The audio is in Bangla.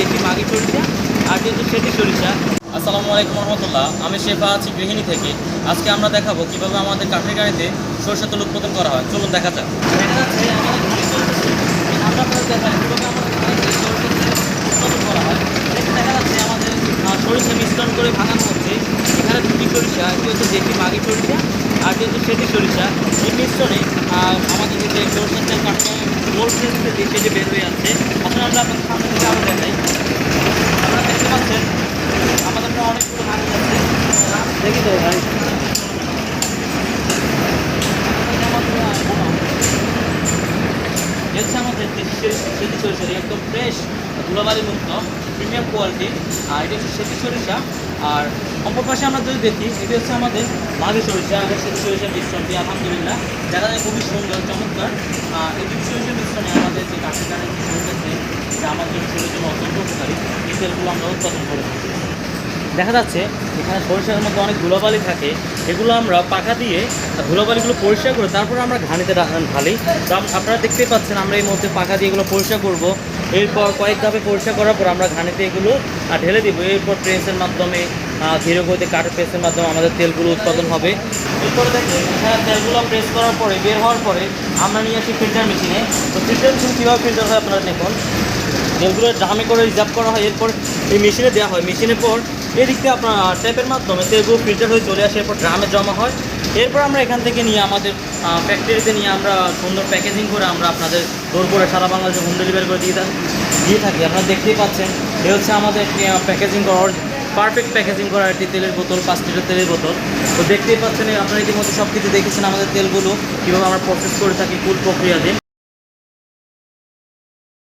দেশি মাগি সরিষা আর যেহেতু সেটি সরিষা আসসালামু আলাইকুম রহমতুল্লাহ আমি শেফা আছি গৃহিণী থেকে। আজকে আমরা দেখাবো কীভাবে আমাদের কাঠের গাড়িতে সরষের তেল উৎপাদন করা হয়। চলুন দেখা যাক। আমরা দেখাই কীভাবে আমাদের উৎপাদন করা হয়। দেখা যাচ্ছে আমাদের সরিষা মিশ্রণ করে ভাঙানো হচ্ছে। এখানে দুটি সরিষা একটি হচ্ছে দেশি মাগি সরিষা সেটি সরিষা এই মিশ্রণে আমাদের যে সরিষার তেল কাঠটা গোল প্রেস থেকে সেটি বের হয়ে যাচ্ছে আসলে আমরা আপনাদের সামনে থেকে আরও দেখাই। আপনারা দেখতে পাচ্ছেন আমাদের অনেকগুলো ভাঙি আছে। দেখি তো ভাই। এ আমাদের সেটি সরিষা একদম ফ্রেশ ধুলাবালি মুক্ত প্রিমিয়াম কোয়ালিটি আর এটা হচ্ছে সেটি সরিষা। আর অপর পাশে আমরা যদি দেখি, এটি হচ্ছে আমাদের মাঝে সরিষা আর সেটি সরিষার মিশ্রণটি আলহামদুলিল্লাহ। দেখা যায় খুবই সুন্দর, চমৎকার দুটি সরিষার মিশ্রণে আমাদের যে কাছে সরিষার যে যা আমাদের শরীরের জন্য অত্যন্ত উপকারী। এই তেলগুলো আমরা উৎপাদন করে থাকি। দেখা যাচ্ছে, এখানে সরিষার মধ্যে অনেক গুলাবালি থাকে। এগুলো আমরা পাখা দিয়ে ধুলোবালিগুলো পরিষ্কার করে তারপর আমরা ঘানিতে ঢালি। আপনারা দেখতেই পাচ্ছেন আমরা এই মধ্যে পাখা দিয়ে এগুলো পরিষ্কার করব। এরপর কয়েক ধাপে পরিষ্কার করার পর আমরা ঘানিতে এগুলো ঢেলে দিব। এরপর প্রেসের মাধ্যমে ধীরে গতিতে কাঠের প্রেসের মাধ্যমে আমাদের তেলগুলো উৎপাদন হবে। এরপরে এখানে তেলগুলো প্রেস করার পরে, বের হওয়ার পরে আমরা নিয়ে আসি ফিল্টার মেশিনে তো ফিল্টার মেশিন কীভাবে ফিল্টার হয় আপনারা দেখুন। তেলগুলো ড্রামে করে রিজার্ভ করা হয়, এরপর এই মেশিনে দেওয়া হয়। মেশিনের পর এদিক আপনার ট্যাপের মাধ্যমে তেলগুলো ফিল্টার হয়ে চলে আসে, এরপর ড্রামে জমা হয়। এরপর আমরা এখান থেকে নিয়ে আমাদের ফ্যাক্টরিতে নিয়ে আমরা সুন্দর প্যাকেজিং করে আমরা আপনাদের দৌড় করে সারা বাংলাদেশে হোম ডেলিভারি করে দিয়ে থাকি দিয়ে থাকি। আপনারা দেখতেই পাচ্ছেন, এ হচ্ছে আমাদের প্যাকেজিং করার পারফেক্ট প্যাকেজিং করা একটি তেলের বোতল, পাঁচ লিটার তেলের বোতল। তো দেখতেই পাচ্ছেন, আপনারা ইতিমধ্যে সব কিছু দেখেছেন আমাদের তেলগুলো, কীভাবে আমরা প্রসেস করে থাকি কুল প্রক্রিয়াতে।